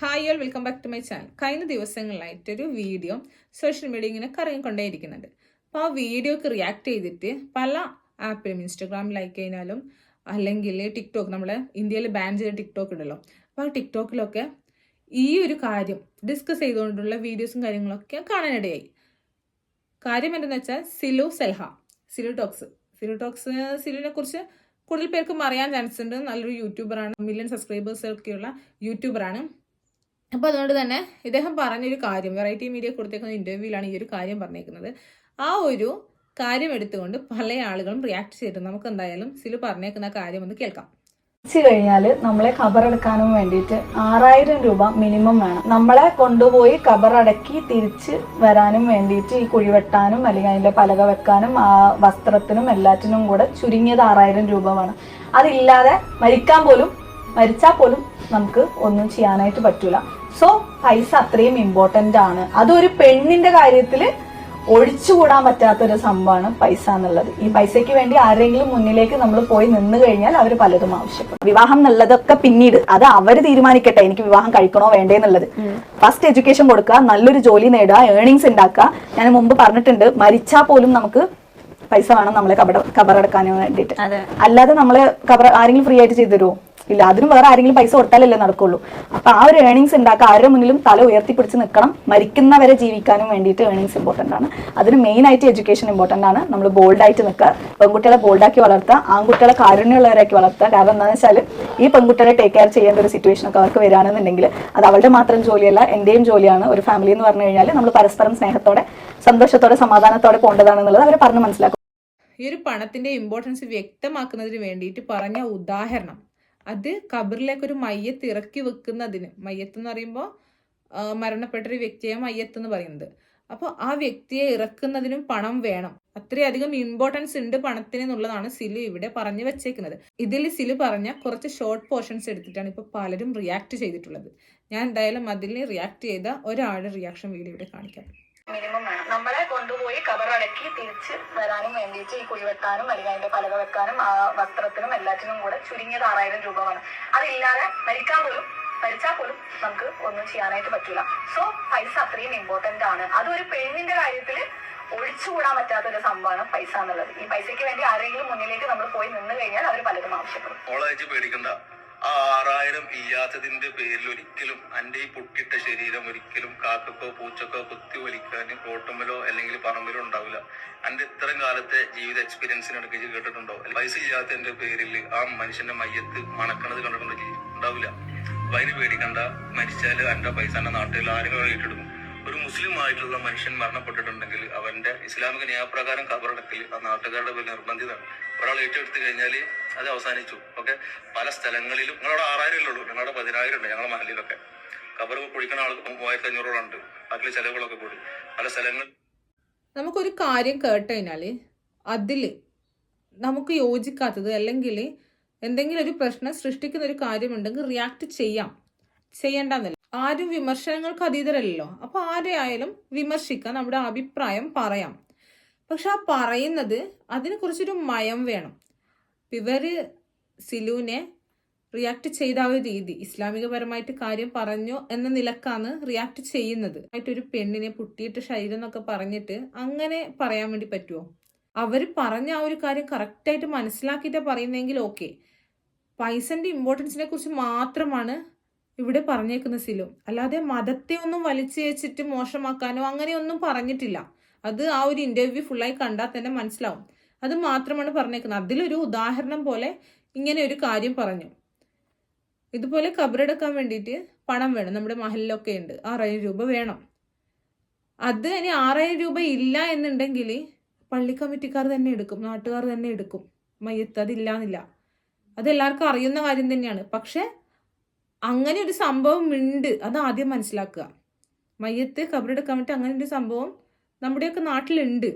Hi all welcome back to my channel കഴിഞ്ഞ ദിവസങ്ങളിലായിട്ടൊരു video social media ഇങ്ങനെ കറങ്ങിക്കൊണ്ടേയിരിക്കുന്നുണ്ട്. അപ്പോൾ ആ വീഡിയോക്ക് റിയാക്ട് ചെയ്തിട്ട് പല ആപ്പിലും ഇൻസ്റ്റഗ്രാമിലായി കഴിഞ്ഞാലും അല്ലെങ്കിൽ ടിക്ടോക്ക് നമ്മളെ ഇന്ത്യയിൽ ബാൻ ചെയ്ത ടിക്ടോക്ക് ഉണ്ടല്ലോ അപ്പോൾ ആ ടിക്ടോക്കിലൊക്കെ ഈ ഒരു കാര്യം ഡിസ്കസ് ചെയ്തുകൊണ്ടുള്ള വീഡിയോസും കാര്യങ്ങളൊക്കെ കാണാനിടയായി. കാര്യം എന്തെന്ന് വെച്ചാൽ സിലു സെൽഹ സിലു ടോക്സ്. സിലു ടോക്സ് സിലുവിനെ കുറിച്ച് കൂടുതൽ പേർക്കും അറിയാൻ ചാൻസ് ഉണ്ട്. നല്ലൊരു യൂട്യൂബറാണ് മില്യൺ സബ്സ്ക്രൈബേഴ്സ് ഒക്കെയുള്ള യൂട്യൂബറാണ് അപ്പോൾ അതുകൊണ്ട് തന്നെ ഇദ്ദേഹം പറഞ്ഞൊരു കാര്യം വെറൈറ്റി മീഡിയ കൊടുത്തേക്കുന്ന ഇന്റർവ്യൂവിലാണ് ഈ ഒരു കാര്യം പറഞ്ഞേക്കുന്നത്. ആ ഒരു കാര്യം എടുത്തുകൊണ്ട് പല ആളുകളും റിയാക്ട് ചെയ്തിട്ടുണ്ട് നമുക്ക് എന്തായാലും സിലു പറഞ്ഞേക്കുന്ന കാര്യം ഒന്ന് കേൾക്കാം. വെച്ച് കഴിഞ്ഞാൽ നമ്മളെ ഖബറടക്കാനും വേണ്ടിയിട്ട് ആറായിരം രൂപ മിനിമം വേണം. നമ്മളെ കൊണ്ടുപോയി ഖബറടക്കി തിരിച്ച് വരാനും വേണ്ടിയിട്ട് ഈ കുഴിവെട്ടാനും അല്ലെങ്കിൽ അതിന്റെ പലക വെക്കാനും ആ വസ്ത്രത്തിനും എല്ലാറ്റിനും കൂടെ ചുരുങ്ങിയത് ആറായിരം രൂപ വേണം. അതില്ലാതെ മരിക്കാൻ പോലും മരിച്ചാൽ പോലും നമുക്ക് ഒന്നും ചെയ്യാനായിട്ട് പറ്റൂല. സോ പൈസ അത്രയും ഇമ്പോർട്ടന്റ് ആണ്. അതൊരു പെണ്ണിന്റെ കാര്യത്തിൽ ഒഴിച്ചുകൂടാൻ പറ്റാത്തൊരു സംഭവമാണ് പൈസ എന്നുള്ളത്. ഈ പൈസയ്ക്ക് വേണ്ടി ആരെങ്കിലും മുന്നിലേക്ക് നമ്മൾ പോയി നിന്ന് കഴിഞ്ഞാൽ അവർ പലതും ആവശ്യപ്പെടും. വിവാഹം എന്നുള്ളതൊക്കെ പിന്നീട് അത് അവർ തീരുമാനിക്കട്ടെ എനിക്ക് വിവാഹം കഴിക്കണോ വേണ്ടേ എന്നുള്ളത്. ഫസ്റ്റ് എഡ്യൂക്കേഷൻ കൊടുക്കുക നല്ലൊരു ജോലി നേടുക ഏർണിങ്സ് ഉണ്ടാക്കുക. ഞാൻ മുമ്പ് പറഞ്ഞിട്ടുണ്ട് മരിച്ചാൽ പോലും നമുക്ക് പൈസ വേണം നമ്മളെ കബറടക്കാൻ കബറടക്കാനും വേണ്ടിയിട്ട് അല്ലാതെ നമ്മളെ കബർ ആരെങ്കിലും ഫ്രീ ആയിട്ട് ചെയ്തു തരുമോ ഇല്ല അതിനും വേറെ ആരെങ്കിലും പൈസ കൊടുത്താലല്ലേ നടക്കുള്ളൂ. അപ്പൊ ആ ഒരു ഏണിങ്സ് ഉണ്ടാക്കുക ആരുടെ മുന്നിലും തല ഉയർത്തിപ്പിടിച്ച് നിൽക്കണം. മരിക്കുന്നവരെ ജീവിക്കാനും വേണ്ടിയിട്ട് ഏണിങ്സ് ഇമ്പോർട്ടന്റ് ആണ്. അതിന് മെയിൻ ആയിട്ട് എഡ്യൂക്കേഷൻ ഇമ്പോർട്ടന്റ് ആണ്. നമ്മൾ ബോൾഡ് ആയിട്ട് നിൽക്കുക. പെൺകുട്ടികളെ ബോൾഡാക്കി വളർത്തുക. ആൺകുട്ടികളെ കാരുണ്യമുള്ളവരാക്കി വളർത്തുക. കാരണം എന്താണെന്ന് വെച്ചാൽ ഈ പെൺകുട്ടികളെ ടേക്ക് കെയർ ചെയ്യേണ്ട ഒരു സിറ്റുവേഷൻ ഒക്കെ അവർക്ക് വരികയാണെന്നുണ്ടെങ്കിൽ അത് അവളുടെ മാത്രം ജോലിയല്ല എന്റെയും ജോലിയാണ്. ഒരു ഫാമിലി എന്ന് പറഞ്ഞു കഴിഞ്ഞാൽ നമ്മൾ പരസ്പരം സ്നേഹത്തോടെ സന്തോഷത്തോടെ സമാധാനത്തോടെ പോകേണ്ടതാണെന്നുള്ളത് അവരെ പറഞ്ഞ് മനസ്സിലാക്കും. ഈ ഒരു പണത്തിന്റെ ഇമ്പോർട്ടൻസ് വ്യക്തമാക്കുന്നതിന് വേണ്ടിയിട്ട് പറഞ്ഞ ഉദാഹരണം. അത് കബറിലേക്ക് ഒരു മയ്യത്ത് ഇറക്കി വെക്കുന്നതിന്. മയ്യത്ത് എന്ന് പറയുമ്പോൾ മരണപ്പെട്ടൊരു വ്യക്തിയെ മയ്യത്ത് എന്ന് പറയുന്നത്. അപ്പോൾ ആ വ്യക്തിയെ ഇറക്കുന്നതിനും പണം വേണം. അത്രയധികം ഇമ്പോർട്ടൻസ് ഉണ്ട് പണത്തിന് എന്നുള്ളതാണ് സിലു ഇവിടെ പറഞ്ഞു വെച്ചേക്കുന്നത്. ഇതിൽ സിലു പറഞ്ഞ കുറച്ച് ഷോർട്ട് പോർഷൻസ് എടുത്തിട്ടാണ് ഇപ്പോൾ പലരും റിയാക്ട് ചെയ്തിട്ടുള്ളത്. ഞാൻ എന്തായാലും അതിൽ റിയാക്ട് ചെയ്ത ഒരാളുടെ റിയാക്ഷൻ വീഡിയോ ഇവിടെ കാണിക്കാം. മിനിമം വേണം. നമ്മളെ കൊണ്ടുപോയി കബറടക്കി തിരിച്ച് വരാനും വേണ്ടിയിട്ട് ഈ കുഴിവെക്കാനും അല്ലെങ്കിൽ അതിന്റെ പലക വെക്കാനും ആ വസ്ത്രത്തിനും എല്ലാത്തിനും കൂടെ ചുരുങ്ങിയത് ആറായിരം രൂപ വേണം. അതില്ലാതെ മരിക്കാൻ പോലും മരിച്ചാൽ പോലും നമുക്ക് ഒന്നും ചെയ്യാനായിട്ട് പറ്റില്ല. സോ പൈസ അത്രയും ഇമ്പോർട്ടന്റ് ആണ്. അതൊരു പെണ്ണിന്റെ കാര്യത്തിൽ ഒഴിച്ചുകൂടാൻ പറ്റാത്ത ഒരു സംഭവമാണ് പൈസ എന്നുള്ളത്. ഈ പൈസയ്ക്ക് വേണ്ടി ആരെങ്കിലും മുന്നിലേക്ക് നമ്മൾ പോയി നിന്ന് കഴിഞ്ഞാൽ അവർ പലതും ആവശ്യപ്പെടും. പേടിക്കണ്ട. ആ ആറായിരം ഇല്ലാത്തതിന്റെ പേരിൽ ഒരിക്കലും അന്റെ ഈ പൊട്ടിട്ട ശരീരം ഒരിക്കലും കാക്കക്കോ പൂച്ചക്കോ കുത്തി വലിക്കാൻ കോട്ടമ്പലോ അല്ലെങ്കിൽ പറമ്പിലോ ഉണ്ടാവില്ല. അന്റെ ഇത്രയും കാലത്തെ ജീവിത എക്സ്പീരിയൻസിനിടയ്ക്ക് കേട്ടിട്ടുണ്ടോ? പൈസ ഇല്ലാത്തതിന്റെ പേരിൽ ആ മനുഷ്യന്റെ മയ്യത്ത് മണക്കണത് കണ്ടിട്ടുണ്ടോ? ഉണ്ടാവില്ല. അതിന് പേടിക്കണ്ട. മരിച്ചാൽ അന്റെ പൈസ എന്റെ നാട്ടിൽ ആരെങ്കിലും ഏറ്റെടുക്കും ഒരു മുസ്ലിം ആയിട്ടുള്ള മനുഷ്യൻ മരണപ്പെട്ടിട്ടുണ്ടെങ്കിൽ അവന്റെ ഇസ്ലാമിക നിയമപ്രകാരം കബറടക്കൽ ആ നാട്ടുകാരുടെ നിർബന്ധിതാണ് ഒരാൾ ഏറ്റെടുത്തു കഴിഞ്ഞാൽ അത് അവസാനിച്ചു. ഓക്കെ? പല സ്ഥലങ്ങളിലും നിങ്ങളവിടെ ആറായിരം ഉള്ളൂ? ഞങ്ങളുടെ പതിനായിരം ഉണ്ട് ഞങ്ങളുടെ മഹലിലൊക്കെ. കബർ കുഴിക്കുന്ന ആൾ മൂവായിരത്തി അഞ്ഞൂറോളം ഉണ്ട്. ബാക്കി ചെലവുകളൊക്കെ കൂടി. പല സ്ഥലങ്ങൾ നമുക്കൊരു കാര്യം കേട്ട് കഴിഞ്ഞാൽ അതിൽ നമുക്ക് യോജിക്കാത്തത് അല്ലെങ്കിൽ എന്തെങ്കിലും ഒരു പ്രശ്നം സൃഷ്ടിക്കുന്ന ഒരു കാര്യമുണ്ടെങ്കിൽ റിയാക്ട് ചെയ്യാം. ചെയ്യേണ്ടെന്നല്ല ആരും വിമർശനങ്ങൾക്ക് അതീതരല്ലോ അപ്പോൾ ആരെയായാലും വിമർശിക്കാം. നമ്മുടെ അഭിപ്രായം പറയാം. പക്ഷെ ആ പറയുന്നത് അതിന് കുറച്ചൊരു മയം വേണം. ഇവർ സിലുവിനെ റിയാക്ട് ചെയ്ത ആ ഒരു രീതി ഇസ്ലാമികപരമായിട്ട് കാര്യം പറഞ്ഞു എന്ന നിലക്കാണ് റിയാക്ട് ചെയ്യുന്നത്. ആയിട്ടൊരു പെണ്ണിനെ പുട്ടിയിട്ട് ശരീരം എന്നൊക്കെ പറഞ്ഞിട്ട് അങ്ങനെ പറയാൻ വേണ്ടി പറ്റുമോ അവർ പറഞ്ഞ ആ ഒരു കാര്യം കറക്റ്റായിട്ട് മനസ്സിലാക്കിയിട്ട് പറയുന്നെങ്കിൽ ഓക്കെ പൈസന്റെ ഇമ്പോർട്ടൻസിനെ കുറിച്ച് മാത്രമാണ് ഇവിടെ പറഞ്ഞേക്കുന്ന സിലു. അല്ലാതെ മതത്തെ ഒന്നും വലിച്ചു വെച്ചിട്ട് മോശമാക്കാനോ അങ്ങനെയൊന്നും പറഞ്ഞിട്ടില്ല. അത് ആ ഒരു ഇന്റർവ്യൂ ഫുള്ളായി കണ്ടാൽ തന്നെ മനസ്സിലാവും. അത് മാത്രമാണ് പറഞ്ഞേക്കുന്നത്. അതിലൊരു ഉദാഹരണം പോലെ ഇങ്ങനെ ഒരു കാര്യം പറഞ്ഞു. ഇതുപോലെ കബറെടുക്കാൻ വേണ്ടിയിട്ട് പണം വേണം. നമ്മുടെ മഹലിലൊക്കെ ഉണ്ട്. ആറായിരം രൂപ വേണം. അത് ഇനി ആറായിരം രൂപ ഇല്ല എന്നുണ്ടെങ്കിൽ പള്ളി കമ്മിറ്റിക്കാർ തന്നെ എടുക്കും. നാട്ടുകാർ തന്നെ എടുക്കും. മയ്യത്ത് അതില്ല എന്നില്ല അത് എല്ലാവർക്കും അറിയുന്ന കാര്യം തന്നെയാണ്. പക്ഷെ അങ്ങനെ ഒരു സംഭവം ഉണ്ട്. അത് ആദ്യം മനസ്സിലാക്കുക. മയ്യത്ത് കബറെടുക്കാൻ വേണ്ടി അങ്ങനെ ഒരു സംഭവം നമ്മുടെയൊക്കെ നാട്ടിലുണ്ട്.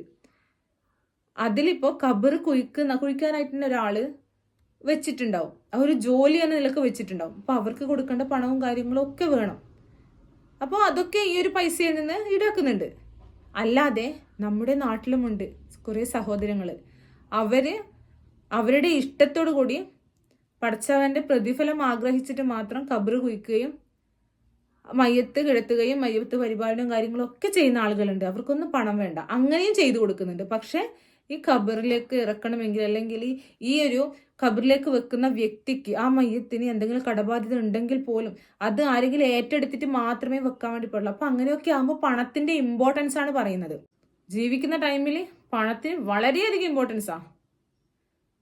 അതിലിപ്പോൾ കബർ കുഴിക്കുന്ന കുഴിക്കാനായിട്ട് ഒരാൾ വെച്ചിട്ടുണ്ടാവും. ഒരു ജോലി എന്ന നിലയ്ക്ക് വെച്ചിട്ടുണ്ടാവും. അപ്പോൾ അവർക്ക് കൊടുക്കേണ്ട പണവും കാര്യങ്ങളും ഒക്കെ വേണം. അപ്പോൾ അതൊക്കെ ഈ ഒരു പൈസയിൽ നിന്ന് ഈടാക്കുന്നുണ്ട്. അല്ലാതെ നമ്മുടെ നാട്ടിലുമുണ്ട് കുറേ സഹോദരങ്ങൾ അവർ അവരുടെ ഇഷ്ടത്തോടു കൂടി പഠിച്ചവന്റെ പ്രതിഫലം ആഗ്രഹിച്ചിട്ട് മാത്രം കബറ് കുഴിക്കുകയും മയ്യത്ത് കിടത്തുകയും മയ്യത്ത് പരിപാലനവും കാര്യങ്ങളും ഒക്കെ ചെയ്യുന്ന ആളുകളുണ്ട്. അവർക്കൊന്നും പണം വേണ്ട. അങ്ങനെയും ചെയ്തു കൊടുക്കുന്നുണ്ട്. പക്ഷെ ഈ ഖബറിലേക്ക് ഇറക്കണമെങ്കിൽ അല്ലെങ്കിൽ ഈ- ഈ ഒരു ഖബറിലേക്ക് വെക്കുന്ന വ്യക്തിക്ക് ആ മയ്യത്തിന് എന്തെങ്കിലും കടബാധ്യത ഉണ്ടെങ്കിൽ പോലും അത് ആരെങ്കിലും ഏറ്റെടുത്തിട്ട് മാത്രമേ വെക്കാൻ വേണ്ടി പാടുള്ളൂ. അപ്പൊ അങ്ങനെയൊക്കെ ആകുമ്പോൾ പണത്തിന്റെ ഇമ്പോർട്ടൻസ് ആണ് പറയുന്നത്. ജീവിക്കുന്ന ടൈമിൽ പണത്തിന് വളരെയധികം ഇമ്പോർട്ടൻസാണ്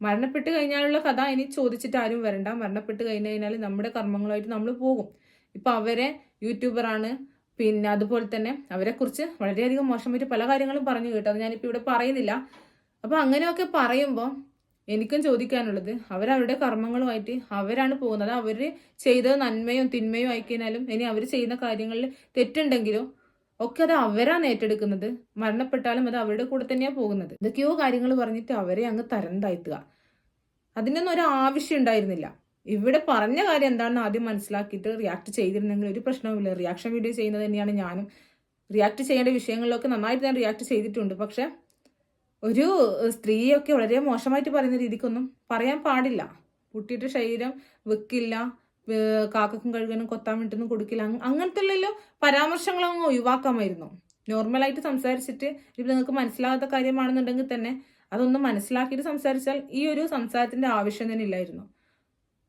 മരണപ്പെട്ട് കഴിഞ്ഞാലുള്ള കഥ ഇനി ചോദിച്ചിട്ട് ആരും വരണ്ട. മരണപ്പെട്ട് കഴിഞ്ഞ് കഴിഞ്ഞാൽ നമ്മുടെ കർമ്മങ്ങളായിട്ട് നമ്മൾ പോകും. ഇപ്പൊ അവരെ യൂട്യൂബറാണ് പിന്നെ അതുപോലെ തന്നെ അവരെ കുറിച്ച് വളരെയധികം മോശമായിട്ട് പല കാര്യങ്ങളും പറഞ്ഞു കേട്ടോ. അത് ഞാനിപ്പോൾ ഇവിടെ പറയുന്നില്ല. അപ്പോൾ അങ്ങനെയൊക്കെ പറയുമ്പോൾ എനിക്കും ചോദിക്കാനുള്ളത് അവരവരുടെ കർമ്മങ്ങളുമായിട്ട് അവരാണ് പോകുന്നത്. അവർ ചെയ്ത നന്മയും തിന്മയും ആയിക്കഴിഞ്ഞാലും ഇനി അവർ ചെയ്യുന്ന കാര്യങ്ങളിൽ തെറ്റുണ്ടെങ്കിലും ഒക്കെ അത് അവരാണ് ഏറ്റെടുക്കുന്നത്. മരണപ്പെട്ടാലും അത് അവരുടെ കൂടെ തന്നെയാണ് പോകുന്നത്. ഇതൊക്കെയോ കാര്യങ്ങൾ പറഞ്ഞിട്ട് അവരെ അങ്ങ് തരം താഴ്ത്തുക അതിനൊന്നും ഒരു ആവശ്യം ഉണ്ടായിരുന്നില്ല. ഇവിടെ പറഞ്ഞ കാര്യം എന്താണെന്ന് ആദ്യം മനസ്സിലാക്കിയിട്ട് റിയാക്ട് ചെയ്തിരുന്നെങ്കിൽ ഒരു പ്രശ്നവുമില്ല. റിയാക്ഷൻ വീഡിയോ ചെയ്യുന്നത് തന്നെയാണ് ഞാനും. റിയാക്ട് ചെയ്യേണ്ട വിഷയങ്ങളിലൊക്കെ നന്നായിട്ട് ഞാൻ റിയാക്ട് ചെയ്തിട്ടുണ്ട്. പക്ഷെ ഒരു സ്ത്രീയൊക്കെ വളരെ മോശമായിട്ട് പറയുന്ന രീതിക്കൊന്നും പറയാൻ പാടില്ല. കുട്ടിയുടെ ശരീരം വെക്കില്ല കാക്കക്കും കഴുകനും കൊത്താൻ വേണ്ടിയൊന്നും കൊടുക്കില്ല. അങ്ങ- അങ്ങനത്തെ ഉള്ളല്ലോ പരാമർശങ്ങളങ്ങ് ഒഴിവാക്കാമായിരുന്നു. നോർമലായിട്ട് സംസാരിച്ചിട്ട് ഇപ്പം നിങ്ങൾക്ക് മനസ്സിലാകാത്ത കാര്യമാണെന്നുണ്ടെങ്കിൽ തന്നെ അതൊന്നും മനസ്സിലാക്കിയിട്ട് സംസാരിച്ചാൽ ഈ ഒരു സംസാരത്തിന്റെ ആവശ്യം തന്നെ ഇല്ലായിരുന്നു.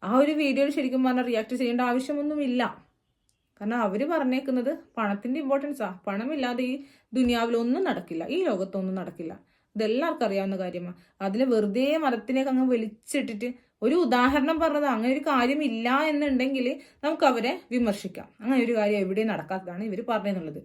ആ ഒരു വീഡിയോയിൽ ശരിക്കും പറഞ്ഞാൽ റിയാക്ട് ചെയ്യേണ്ട ആവശ്യമൊന്നുമില്ല. കാരണം അവർ പറഞ്ഞേക്കുന്നത് പണത്തിന്റെ ഇമ്പോർട്ടൻസാണ് പണമില്ലാതെ ഈ ദുനിയാവിലൊന്നും നടക്കില്ല. ഈ ലോകത്തൊന്നും നടക്കില്ല. ഇതെല്ലാവർക്കും അറിയാവുന്ന കാര്യമാണ് അതിൽ വെറുതെ മരത്തിനേക്ക് അങ്ങ് വലിച്ചിട്ടിട്ട് ഒരു ഉദാഹരണം പറഞ്ഞത് അങ്ങനെ ഒരു കാര്യം ഇല്ല എന്നുണ്ടെങ്കിൽ നമുക്ക് അവരെ വിമർശിക്കാം. അങ്ങനെ ഒരു കാര്യം എവിടെയും നടക്കാത്തതാണ് ഇവർ പറഞ്ഞെന്നുള്ളത്.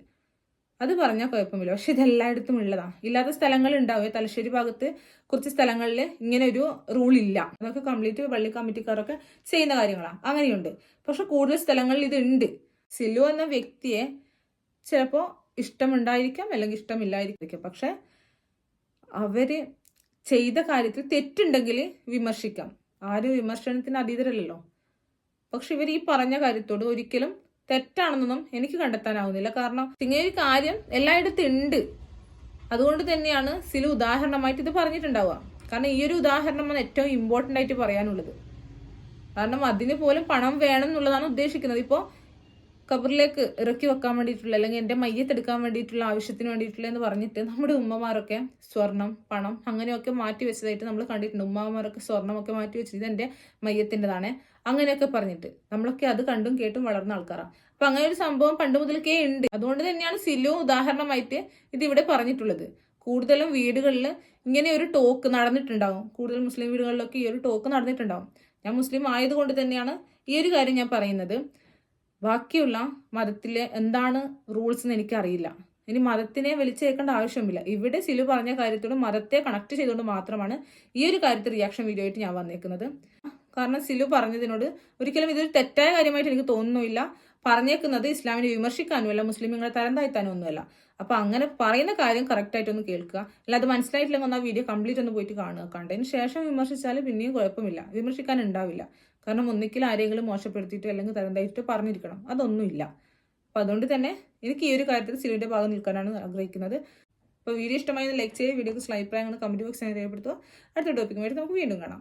അത് പറഞ്ഞാൽ കുഴപ്പമില്ല. പക്ഷെ ഇതെല്ലായിടത്തും ഉള്ളതാണ് ഇല്ലാത്ത സ്ഥലങ്ങൾ ഉണ്ടാവുക തലശ്ശേരി ഭാഗത്ത് കുറച്ച് സ്ഥലങ്ങളിൽ ഇങ്ങനെ ഒരു റൂൾ ഇല്ല. അതൊക്കെ കംപ്ലീറ്റ് പള്ളി കമ്മിറ്റിക്കാരൊക്കെ ചെയ്യുന്ന കാര്യങ്ങളാണ് അങ്ങനെയുണ്ട്. പക്ഷെ കൂടുതൽ സ്ഥലങ്ങളിൽ ഇത് ഉണ്ട് സിലു എന്ന വ്യക്തിയെ ചിലപ്പോൾ ഇഷ്ടമുണ്ടായിരിക്കാം അല്ലെങ്കിൽ ഇഷ്ടമില്ലായിരിക്കാം. പക്ഷെ അവർ ചെയ്ത കാര്യത്തിൽ തെറ്റുണ്ടെങ്കിൽ വിമർശിക്കാം. ആരും വിമർശനത്തിന് അതീതരല്ലോ പക്ഷെ ഇവർ ഈ പറഞ്ഞ കാര്യത്തോട് ഒരിക്കലും തെറ്റാണെന്നൊന്നും എനിക്ക് കണ്ടെത്താനാവുന്നില്ല. കാരണം ഇങ്ങനെ ഒരു കാര്യം എല്ലായിടത്തും ഉണ്ട്. അതുകൊണ്ട് തന്നെയാണ് സിലു ഉദാഹരണമായിട്ട് ഇത് പറഞ്ഞിട്ടുണ്ടാവുക. കാരണം ഈ ഒരു ഉദാഹരണമാണ് ഏറ്റവും ഇമ്പോർട്ടന്റ് ആയിട്ട് പറയാനുള്ളത്. കാരണം അതിന് പോലും പണം വേണം എന്നുള്ളതാണ് ഉദ്ദേശിക്കുന്നത്. ഇപ്പോൾ കബറിലേക്ക് ഇറക്കി വെക്കാൻ വേണ്ടിയിട്ടുള്ള അല്ലെങ്കിൽ എന്റെ മയ്യത്തെടുക്കാൻ വേണ്ടിയിട്ടുള്ള ആവശ്യത്തിന് വേണ്ടിയിട്ടുള്ള എന്ന് പറഞ്ഞിട്ട് നമ്മുടെ ഉമ്മമാരൊക്കെ സ്വർണം പണം അങ്ങനെയൊക്കെ മാറ്റി വെച്ചതായിട്ട് നമ്മൾ കണ്ടിട്ടുണ്ട്. ഉമ്മമാരൊക്കെ സ്വർണമൊക്കെ മാറ്റി വെച്ചത് ഇത് എന്റെ മയ്യത്തിന്റെതാണ്. അങ്ങനെയൊക്കെ പറഞ്ഞിട്ട്. നമ്മളൊക്കെ അത് കണ്ടും കേട്ടും വളർന്ന ആൾക്കാരാണ് അപ്പൊ അങ്ങനെ ഒരു സംഭവം പണ്ട് മുതൽക്കേ ഉണ്ട്. അതുകൊണ്ട് തന്നെയാണ് സിലു ഉദാഹരണമായിട്ട് ഇത് ഇവിടെ പറഞ്ഞിട്ടുള്ളത്. കൂടുതലും വീടുകളിൽ ഇങ്ങനെ ഒരു ടോക്ക് നടന്നിട്ടുണ്ടാവും. കൂടുതൽ മുസ്ലിം വീടുകളിലൊക്കെ ഈ ഒരു ടോക്ക് നടന്നിട്ടുണ്ടാവും. ഞാൻ മുസ്ലിം ആയതുകൊണ്ട് തന്നെയാണ് ഈ ഒരു കാര്യം ഞാൻ പറയുന്നത്. ബാക്കിയുള്ള മതത്തിലെ എന്താണ് റൂൾസ് എന്ന് എനിക്കറിയില്ല. ഇനി മതത്തിനെ വലിച്ചേക്കേണ്ട ആവശ്യമില്ല. ഇവിടെ സിലു പറഞ്ഞ കാര്യത്തോട് മതത്തെ കണക്ട് ചെയ്തുകൊണ്ട് മാത്രമാണ് ഈ ഒരു കാര്യത്തിൽ റിയാക്ഷൻ വീഡിയോ ആയിട്ട് ഞാൻ വന്നേക്കുന്നത്. കാരണം സിലു പറഞ്ഞതിനോട് ഒരിക്കലും ഇതൊരു തെറ്റായ കാര്യമായിട്ട് എനിക്ക് തോന്നുന്നില്ല പറഞ്ഞേക്കുന്നത് ഇസ്ലാമിനെ വിമർശിക്കാനുമല്ല മുസ്ലിമുകളെ തരം താഴ്ത്താനും ഒന്നുമല്ല അപ്പൊ അങ്ങനെ പറയുന്ന കാര്യം കറക്റ്റ് ആയിട്ടൊന്ന് കേൾക്കുക. അല്ല അത് മനസ്സിലായിട്ടില്ലെങ്കിൽ ഒന്ന് ആ വീഡിയോ കംപ്ലീറ്റ് ഒന്ന് പോയിട്ട് കാണുക. കണ്ടതിന് ശേഷം വിമർശിച്ചാൽ പിന്നെയും കുഴപ്പമില്ല. വിമർശിക്കാൻ ഉണ്ടാവില്ല. കാരണം ഒന്നിക്കൽ ആരെങ്കിലും മോശപ്പെടുത്തിയിട്ട് അല്ലെങ്കിൽ തരം താഴ്ത്തിട്ട് പറഞ്ഞിരിക്കണം. അതൊന്നുമില്ല. അപ്പൊ അതുകൊണ്ട് തന്നെ എനിക്ക് ഈ ഒരു കാര്യത്തിൽ സിലിന്റെ ഭാഗം നിൽക്കാനാണ് ആഗ്രഹിക്കുന്നത്. അപ്പോൾ വീഡിയോ ഇഷ്ടമായി ലൈക്ക് ചെയ്യുക. വീഡിയോക്ക് അഭിപ്രായങ്ങൾ കമന്റ് ബോക്സിൽ രേഖപ്പെടുത്തുക. അടുത്ത ടോപ്പിക്കുമായിട്ട് നമുക്ക് വീണ്ടും കാണാം.